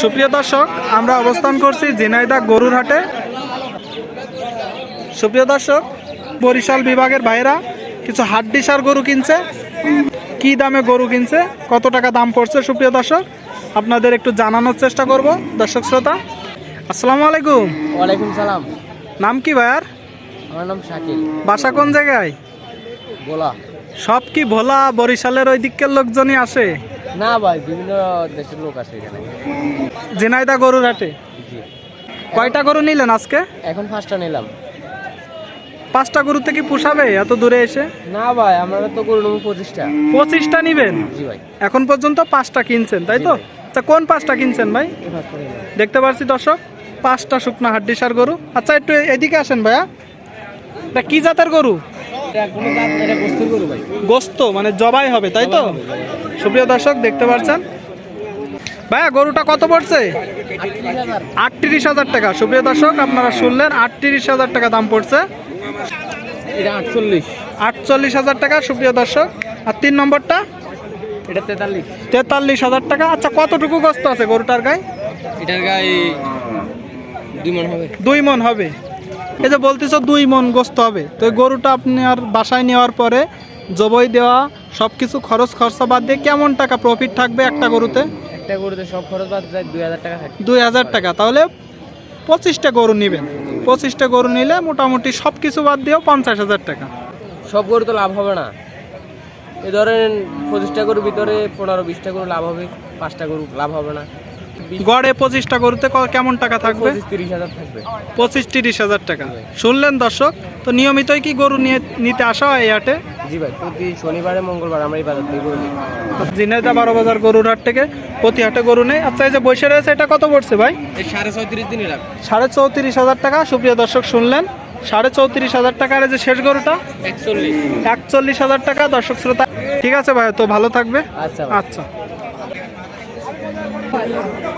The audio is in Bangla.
সুপ্রিয় দর্শক আমরা অবস্থান করছি ঝিনাইদা গরুর হাটে সুপ্রিয় দর্শক বরিশাল বিভাগের ভাইরা কিছু হাড্ডিসার গরু কিনছে। কি দামে গরু কিনছে? কত টাকা দাম পড়ছে সুপ্রিয় দর্শক? আপনাদের একটু জানানোর চেষ্টা করব দর্শক শ্রোতা। আসসালামু আলাইকুম। ওয়ালাইকুম সালাম। নাম কি ভাইয়ার? আমার নাম শাকিল। বাসা কোন জায়গায়? গোলা সব কি ভোলা? বরিশালের ওই দিকের লোকজনই আসে? না ভাই বিভিন্ন দেশের লোক আছে এখানে। ঝিনাইদা গরুর হাটে? জি। কয়টা গরু নিলেন আজকে? এখন ফার্স্টটা নিলাম। পাঁচটা গরুতে কি পোষাবে এত দূরে এসে? না ভাই আমরা তো করে নেব পঁচিশটা। পঁচিশটা নিবেন? জি ভাই। এখন পর্যন্ত পাঁচটা কিনছেন তাই তো? আচ্ছা কোন পাঁচটা কিনছেন ভাই? দেখতে পাচ্ছি দর্শক পাঁচটা শুকনা হাড্ডিসার গরু। আচ্ছা একটু এদিকে আসেন ভাইয়া। এটা কি জাতের গরু? গোস্ত মানে জবাই হবে তাই তো? সুপ্রিয় দর্শক দেখতে পাচ্ছেন ভাইয়া গরুটা কত পড়ছে? আটত্রিশ হাজার টাকা। সুপ্রিয় দর্শক আপনারা শুনলেন আটত্রিশ হাজার টাকা দাম পড়ছে। এটা আটচল্লিশ। আটচল্লিশ হাজার টাকা সুপ্রিয় দর্শক। আর তিন নম্বরটা? এটা তেতাল্লিশ। তেতাল্লিশ হাজার টাকা। আচ্ছা কতটুকু গোস্ত আছে গরুটার গায়ে? এটার গায়ে দুই মন হবে। দুই মন হবে। এই যে বলতেছো দুই মন গোস্ত হবে। তো গরুটা আপনি আর বাসায় নেওয়ার পরে জবই দেওয়া সব কিছু খরচ খরচা বাদ দিয়ে কেমন টাকা প্রফিট থাকবে একটা গরুতে? একটা গরুতে সব খরচ বাদ যায় দুই হাজার টাকা থাকে দুই হাজার টাকা তাহলে পঁচিশটা গরু নেবেন পঁচিশটা গরু নিলে মোটামুটি সব কিছু বাদ দিয়েও পঞ্চাশ হাজার টাকা। সব গরু তো লাভ হবে না। এ ধরেন পঁচিশটা গরুর ভিতরে পনেরো বিশটা গরু লাভ হবে পাঁচটা গরু লাভ হবে না। গড়ে পঁচিশটা গরুতে কেমন টাকা থাকবে? পঁচিশ তিরিশ হাজার টাকা। শুনলেন দর্শক তো নিয়মিতই কি গরু নিয়ে নিতে আসা হয় এই হাটে? জি ভাই প্রতি শনিবারে মঙ্গলবার আমরা এই বাজার থেকে গরু জিনেদা বারো বাজার গরুর হাট থেকে প্রতি হাটে গরু নেই। আচ্ছা এই যে বসে রয়েছে এটা কত পড়ছে ভাই? সাড়ে ছয়ত্রিশ দিনই লাভ সাড়ে চৌত্রিশ হাজার টাকা। সুপ্রিয় দর্শক শুনলেন? সাড়ে চৌত্রিশ হাজার টাকার এই যে শেষ গরুটা? একচল্লিশ। একচল্লিশ হাজার টাকা। দর্শক শ্রোতা ঠিক আছে ভাই তো ভালো থাকবে। আচ্ছা। ভাই। আচ্ছা